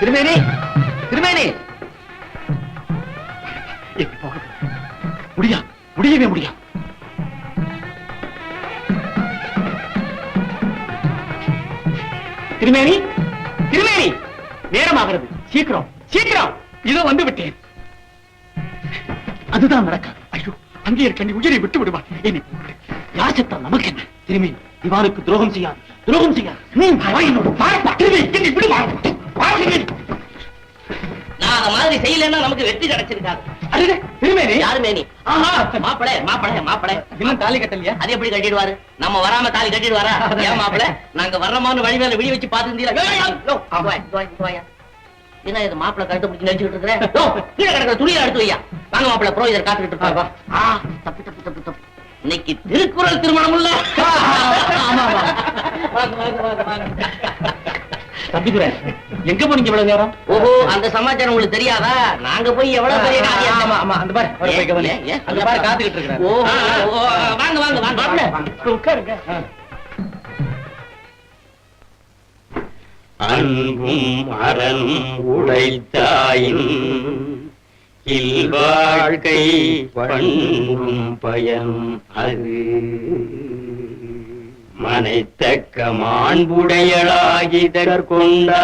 திருமேனி திருமேனி. எங்க போக முடியா? முடியவே முடியா? திருமேனி திருமேனி. நேரமாகிறது. சீக்கிரம் சீக்கிரம். இதோ வந்து விட்டேன். அதுதான் நடக்காது. ஐயோ அங்கே இருக்க உயிரை விட்டு விடுவா என்னை யார் செத்தால் நமக்கு என்ன? திருமேனி இவானுக்கு துரோகம் செய்யாது. துரோகம் செய்யாது. நீ என்னோட பாரப்பா திருமேனி என்னை விடு நான் அந்த மாதிரி செய்யலைன்னா நமக்கு வெற்றி கிடைச்சிருக்காது. அடடே திருமேனி யாருமே நீ? ஆஹா! மாப்பிளை மாப்பிளை மாப்பிளை. இன்னும் தாலி கட்டலையா? அது எப்படி கட்டிடுவாரு? நம்ம வராம தாலி கட்டிடுவாரா? ஏன் மாப்பிள? நாங்க வர்றமான்னு வழி மேல விழி வச்சு பாத்துருந்தீங்களா என்ன இது மாப்பிள கழுத்து பிடிச்சி நினைச்சுட்டு இருக்கிறேன் கீழே கிடக்கிற துணியை எடுத்து வையா. வாங்க மாப்பிள புரோகிதர் காத்துக்கிட்டு இருப்பாங்க ஆ தப்பு தப்பு தப்பு தப்பு. இன்னைக்கு திருக்குறள் திருமணம் இல்ல? எங்க போனீங்க இவ்வளவு நேரம்? ஓஹோ அந்த சமாச்சாரம் உங்களுக்கு தெரியாதா? நாங்க போய் எவ்வளவு பெரிய காரியம் ஆமா ஆமா அந்த பாரு அவரை போய் கவனி. அந்த பாரு காத்துக்கிட்டு இருக்கிறாரு. ஓ, ஓ, ஓ, வாங்க வாங்க வாங்க. வாங்க. உட்காருங்க. அன்பும் அறனும் உடைத்தாயின் இல்வாழ்க்கை பண்பும் பயனும் அது. மனைத்தக்க மாண்புடையளாகிதர் கொண்டா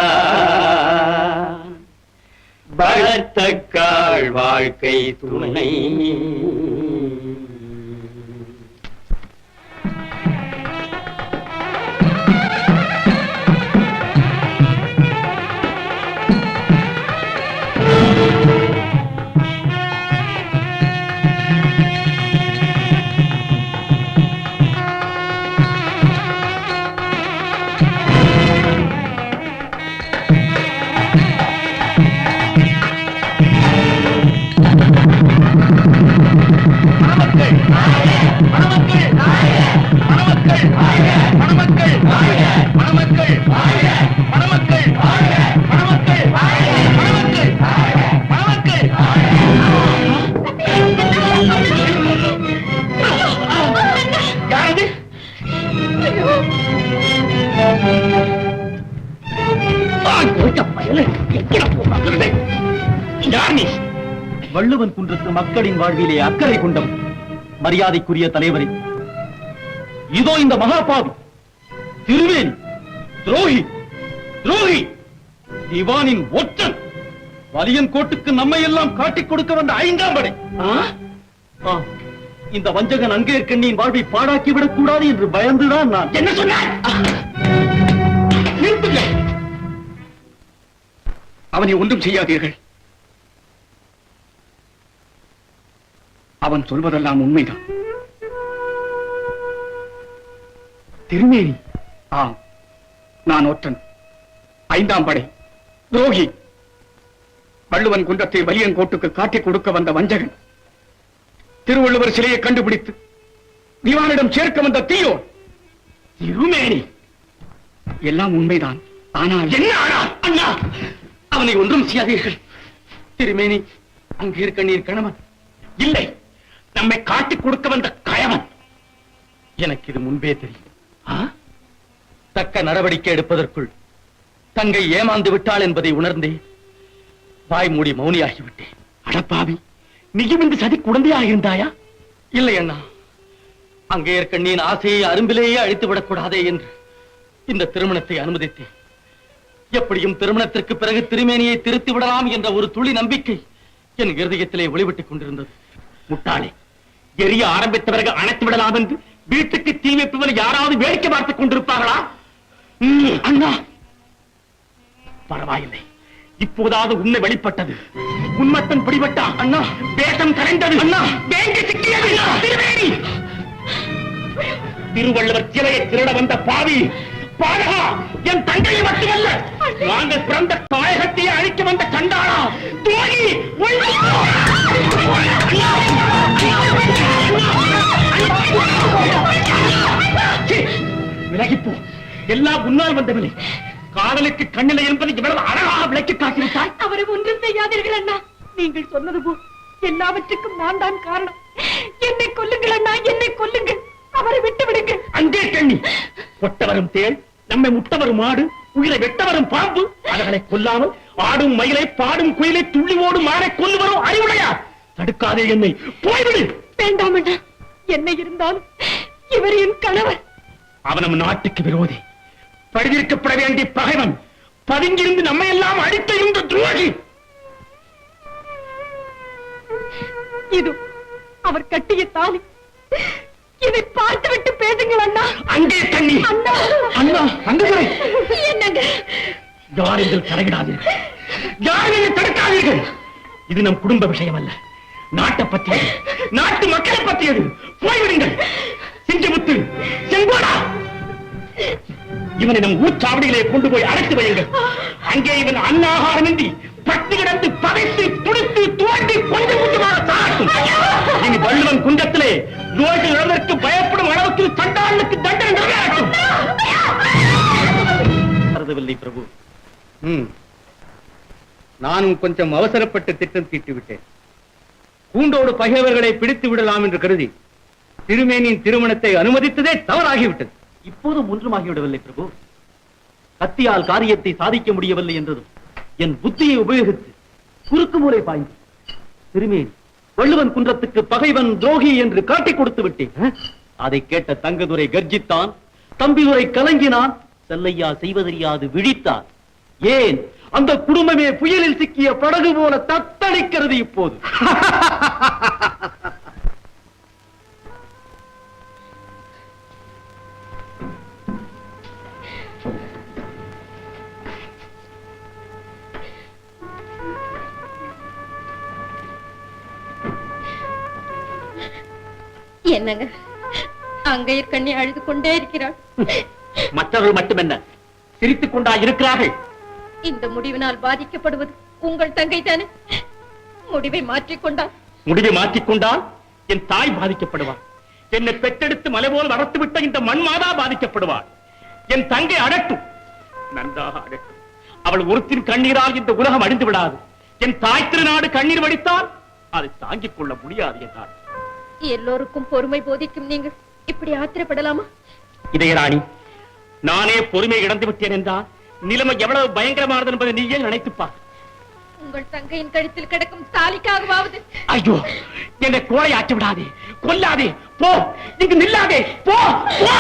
பலத்தக்காள் வாழ்க்கை துணை. வள்ளுவன் குன்றத்து மக்களின் வாழ்விலே அக்கறை கொண்டவன். மரியாதைக்குரிய தலைவரே. இதோ இந்த மகாபாவி. திருவேணி. துரோகி. துரோகி. திவானின் ஒற்றன். வலியன் கோட்டுக்கு நம்மை எல்லாம் காட்டிக் கொடுக்க வந்த ஐந்தாம் படை. இந்த வஞ்சகன் அங்கே கண்ணியின் வாழ்வை பாழாக்கி விடக் கூடாது என்று பயந்துதான் நான். என்ன நிறுத்துங்கள். அவனை ஒன்றும் செய்யாதீர்கள். அவன் சொல்வதெல்லாம் உண்மைதான். திருமேனி. ஆம் நான் ஒற்றன். ஐந்தாம் படை. துரோகி. வள்ளுவன் குன்றத்தை வலியங்கோட்டுக்கு காட்டிக் கொடுக்க வந்த வஞ்சகன். திருவள்ளுவர் சிலையை கண்டுபிடித்து திவானிடம் சேர்க்க வந்த தீயோ திருமேனி. எல்லாம் உண்மைதான். ஆனால் என்ன ஆனால்? அண்ணா அவனை ஒன்றும் செய்யாதீர்கள். திருமேனி அங்கே இருக்க நீர் கணவன். இல்லை. நம்மை காட்டிக் கொடுக்க வந்த கயவன். எனக்கு இது முன்பே தெரியும்? தக்க நடவடிக்கை எடுப்பதற்குள் தங்கை ஏமாந்து விட்டாள் என்பதை உணர்ந்தே வாய் மூடி மௌனியாகிவிட்டேன். அடப்பாவி நீயும் இந்த சதி குழந்தையாக இருந்தாயா? இல்லை அண்ணா அங்கே நீ ஆசையை அரும்பிலேயே அழித்து விடக்கூடாதே என்று இந்த திருமணத்தை அனுமதித்தேன். எப்படியும் திருமணத்திற்கு பிறகு திருமேனியை திருத்தி விடலாம் என்ற ஒரு துளி நம்பிக்கை என் இருதயத்திலே ஒளிவிட்டுக் கொண்டிருந்தது. முட்டாளே எரிய ஆரம்பித்த பிறகு அணைத்து விடலாம் என்று வீட்டுக்கு தீ வைப்பவரை யாராவது வேடிக்கை பார்த்துக் கொண்டிருப்பார்களா? அண்ணா. பரவாயில்லை. இப்போதாவது உண்மை வெளிப்பட்டது. உண்மத்தன் பிடிபட்டா? அண்ணா. வேஷம் கரைந்தது. அண்ணா. வேண்டி சிக்கியது. திருவேணி. திருவள்ளுவர் சிலையை திருட வந்த பாவி. பாலகா என் தங்கையை மட்டுமல்ல நாங்கள் பிறந்த தாயகத்தையே அழிக்க வந்த கண்டாளா தோழி விலகிப்போ. எல்லாம் உன்னால் வந்தவில்லை காதலுக்கு கண்ணிலை என்பதை இவ்வளவு அழகாக விளக்கி காட்டிவிட்டாய். அவரை ஒன்றும் செய்யாதீர்கள் அண்ணா. நீங்கள் சொன்னது போல் எல்லாவற்றுக்கும் நான் தான் காரணம். என்னை கொல்லுங்கள் அண்ணா. என்னை கொல்லுங்கள். அவரை விட்டு விடுங்கள். அங்கே கண்ணி. கொட்டவரும் தேள் நம்மை முட்டவரும் மாடு உயிரை வெட்ட வரும் பாம்பு அவர்களை கொல்லாமல் ஆடும் மயிலை பாடும் குயிலை துள்ளி ஓடும் மானை கொண்டு வரும் அறிவுடையா தடுக்காதே என்னை. போய்விடு. வேண்டாம் என்ன இருந்தாலும் இவர் என் கணவர். அவன் நம் நாட்டுக்கு விரோதி. பழிதிருக்கப்பட வேண்டிய பகைவன். பதுங்கிருந்து நம்மை எல்லாம் அடித்த இந்த துரோகி. இது அவர் கட்டிய தாலி. இதை பார்த்துவிட்டு பேசுங்கள் அண்ணா. அங்கே தண்ணி. அண்ணா. அண்ணா அங்கே என்னங்க? யார் இதில் தலையிடாதீர்கள் யார் இதை தடுக்காதீர்கள். இது நம் குடும்ப விஷயம் அல்ல நாட்டை பற்றியது நாட்டு மக்களை பற்றியது. போய்விடுங்கள். சிங்கமுத்து செங்கோடா. இவனை நம் ஊர்ச்சாவடியிலே கொண்டு போய் அடைத்து வையுங்கள். அங்கே இவன் அன்னாகாரமின்றி பட்டு கிடந்து பதைத்து துடித்து தோண்டி கொஞ்சம் கொஞ்சமாக சாட்டும் இனி வள்ளுவன் குன்றத்திலே நோய்கள் இழந்ததற்கு பயப்படும் அளவுக்கு சண்டாளுக்கு தண்டனை நிறைவேற்றும் கருதவில்லை பிரபு. நானும் கொஞ்சம் அவசரப்பட்டு திட்டம் தீட்டி விட்டேன் கூண்டோடு பகைவர்களை பிடித்து விடலாம் என்று கருதி திருமேனியின் திருமணத்தை அனுமதித்ததே தவறாகிவிட்டது. இப்போதும் ஒன்றுமாகிவிடவில்லை பிரபு. கத்தியால் காரியத்தை சாதிக்க முடியவில்லை என்றதும் என் புத்தியை உபயோகித்து குறுக்கு மூலை பாய்ந்து. திருமேனி வள்ளுவன் குன்றத்துக்கு பகைவன் துரோகி என்று காட்டிக் கொடுத்து விட்டேன். அதை கேட்ட தங்கதுரை கர்ஜித்தான் தம்பிதுரை கலங்கினான் செல்லையா செய்வதறியாது விழித்தான். ஏன்? அந்த குடும்பமே புயலில் சிக்கிய படகு போல தத்தளிக்கிறது இப்போது. என்னங்க? அங்கையர் கண்ணி அழுது கொண்டே இருக்கிறாள். மற்றவர்கள் மட்டுமென்ன? சிரித்துக் கொண்டா இருக்கிறார்கள். இந்த முடிவினால் பாதிக்கப்படுவது உங்கள் தங்கை தானே? முடிவை மாற்றிக்கொண்டால் முடிவை மாற்றிக்கொண்டால் என் தாய் பாதிக்கப்படுவாள். என்னை பெற்றெடுத்து மலை போல் வளர்த்து விட்ட இந்த மண் மாதா பாதிக்கப்படுவாள். என் தங்கை அடட்டும். நன்றாக அடட்டும். அவள் ஒருத்தின் கண்ணீரால் இந்த உலகம் அழிந்து விடாது. என் தாய் திருநாடு கண்ணீர் வடித்தால் அதை தாங்கிக் கொள்ள முடியாது என்றாள். எல்லோருக்கும் பொறுமை போதிக்கும் நீங்கள் இப்படி ஆத்திரப்படலாமா? இதயராணி நானே பொறுமை இழந்து விட்டேன் என்றால் நிலைமை எவ்வளவு பயங்கரமானது என்பதை நீயே நினைத்துப்பா உங்கள் தங்கையின் கழுத்தில் கிடக்கும் தாலிக்காகவாவது. ஐயோ என்னை கோழையாக்கி விடாதே கொல்லாதே போ இங்கு நில்லாதே போ போ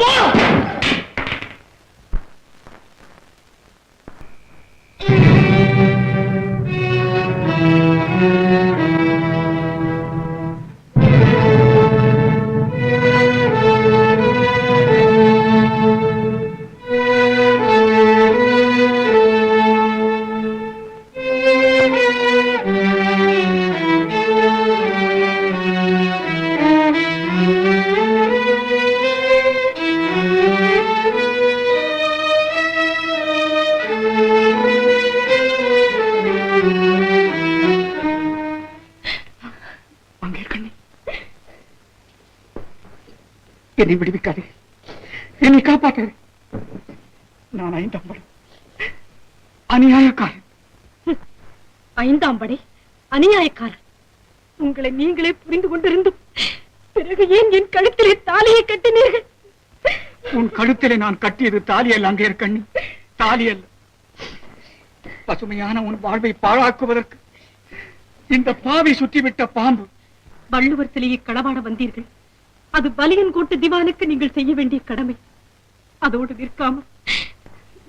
போ. கண்ணி என்னை விடுவிக்காதே. என்னை காப்பாற்று நான் ஐந்தாம் படம் அநியாயக்காரன். ஐந்தாம் படை? அநியாயக்காரர் உங்களை நீங்களே புரிந்து கொண்டிருந்தும் பிறகு ஏன் என் கழுத்திலே தாலியை கட்டினீர்கள்? உன் கழுத்திலே நான் கட்டியது தாலி அல்ல அங்கே கண்ணி. தாலி அல்ல பசுமையான உன் வாழ்வை பாழாக்குவதற்கு இந்த பாவி சுற்றிவிட்ட பாம்பு வள்ளுவர் சிலையை களவாட வந்தீர்கள். அது பலியன் கோட்டு திவானுக்கு நீங்கள் செய்ய வேண்டிய கடமை. அதோடு நிற்காமல்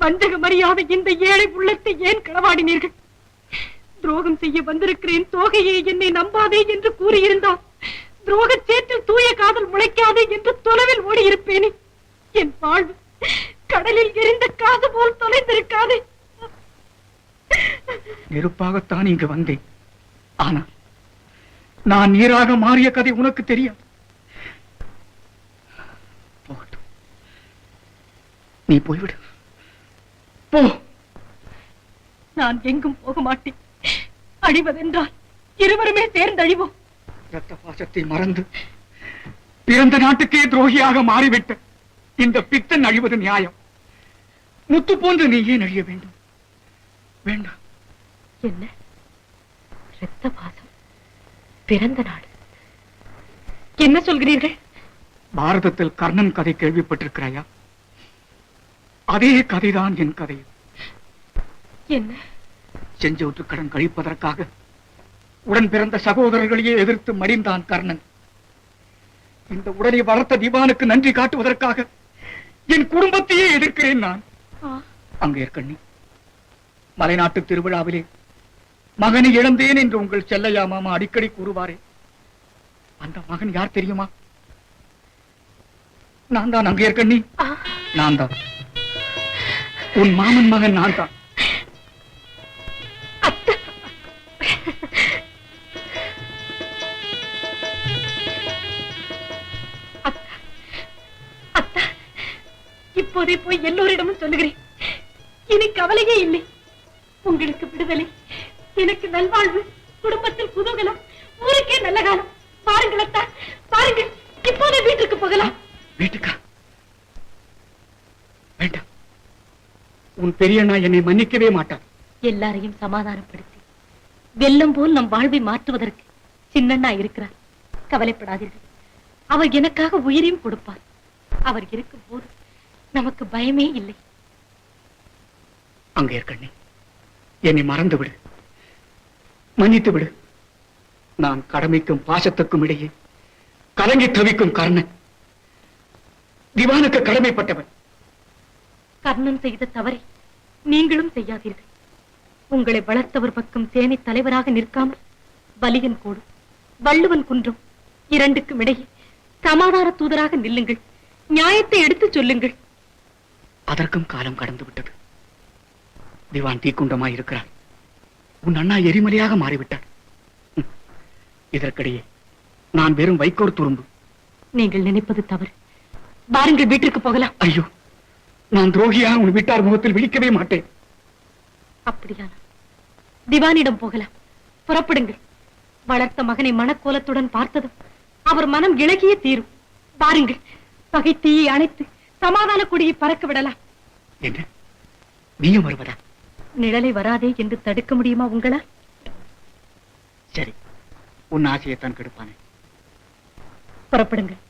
வஞ்சக மரியாத இந்த ஏழை உள்ளத்தை ஏன் களவாடினீர்கள்? துரோகம் செய்ய வந்திருக்கிறேன் தோகையே என்னை நம்பாதே என்று கூறியிருந்தால் துரோக சேற்றில் தூய காதல் முளைக்காதே என்று தொலைவில் ஓடியிருப்பேனே. என் வாழ்வு கடலில் எரிந்த காது போல் தொலைந்திருக்காதே. நெருப்பாகத்தான் இங்கு வந்தேன். ஆனால் நான் நீராக மாறிய கதை உனக்கு தெரியாது. நீ போய்விடு. போ. நான் எங்கும் போக மாட்டேன். அழிவதென்றால் இருவருமே சேர்ந்தழிவோம். ரத்த பாசத்தை மறந்து பிறந்த நாட்டுக்கே துரோகியாக மாறிவிட்ட இந்த பித்தன் அழிவது நியாயம். முத்து போன்று நீ ஏன் அழிய வேண்டும்? வேண்டாம். என்ன? ரத்த பாசம் பிறந்த நாள். என்ன சொல்கிறீர்கள்? பாரதத்தில் கர்ணன் கதை கேள்விப்பட்டிருக்கிறாயா? அதே கதைதான் என் கதை. என்ன? செஞ்சோற்று கடன் கழிப்பதற்காக உடன் பிறந்த சகோதரர்களையே எதிர்த்து மடிந்தான் கர்ணன். இந்த உடலை வளர்த்த திவானுக்கு நன்றி காட்டுவதற்காக என் குடும்பத்தையே எதிர்க்கிறேன் நான். ஆ, அங்கேற்கண்ணி மலைநாட்டு திருவிழாவிலே மகனை இழந்தேன் என்று உங்கள் செல்லையா மாமா அடிக்கடி கூறுவாரே. அந்த மகன் யார் தெரியுமா? நான் தான் அங்கேற்கண்ணி ஆ. நான் தான். உன் மாமன் மகன் நான் தான். இப்போதே போய் எல்லோரிடமும் சொல்லுகிறேன். இனி கவலையே இல்லை. உங்களுக்கு விடுதலை. எனக்கு நல்வாழ்வு குடும்பத்தில் குதூகலம் ஊருக்கே நல்ல காலம். பாருங்கள் அத்தா பாருங்கள். இப்போதே வீட்டுக்கு போகலாம். வீட்டுக்கா? வேண்டாம். உன் பெரியண்ணா என்னை மன்னிக்கவே மாட்டார். எல்லாரையும் சமாதானப்படுத்தி. வெள்ளம் போல் நம் வாழ்வை மாற்றுவதற்கு சின்னண்ணா இருக்கிறார். கவலைப்படாதீர்கள். அவர் எனக்காக உயிரையும் கொடுப்பார். அவர் இருக்கும் போது நமக்கு பயமே இல்லை. அங்கேற்கண்ணி என்னை மறந்து விடு மன்னித்து விடு. நான் கடமைக்கும் பாசத்துக்கும் இடையே கலங்கி தவிக்கும் கர்ணன். திவானுக்கு கடமைப்பட்டவன். கர்ணன் செய்த தவறை நீங்களும் செய்யாதீர்கள். உங்களை வளர்த்தவர் பக்கம் சேனை தலைவராக நிற்காமல் வலியன் கோடு வள்ளுவன் குன்றம் இரண்டுக்கும் இடையே சமாதான தூதராக நில்லுங்கள். நியாயத்தை எடுத்துச் சொல்லுங்கள். அதற்கும் காலம் கடந்து விட்டது திவான் தீக்குண்டமாய் இருக்கிறார் உன் அண்ணா எரிமலையாக மாறிவிட்டார். இதற்கிடையே நான் வெறும் வைக்கோர் துரும்பு. நீங்கள் நினைப்பது தவறு. வாருங்கள் வீட்டிற்கு போகலாம். ஐயோ நான் துரோகியாக உன் வீட்டார் முகத்தில் விழிக்கவே மாட்டேன். அப்படியானால் திவானிடம் போகலாம். புறப்படுங்கள். வளர்த்த மகனை மனக்கோலத்துடன் பார்த்ததும் அவர் மனம் இழகிய தீரும். பாருங்கள் பகை தீயை அணைத்து சமாதான கொடியை பறக்க விடலாம். என்ன? நீயும் வருவதா? நிழலை வராதே என்று தடுக்க முடியுமா உங்களால்? சரி உன் ஆசையைத்தான் கெடுப்பானே. புறப்படுங்கள்.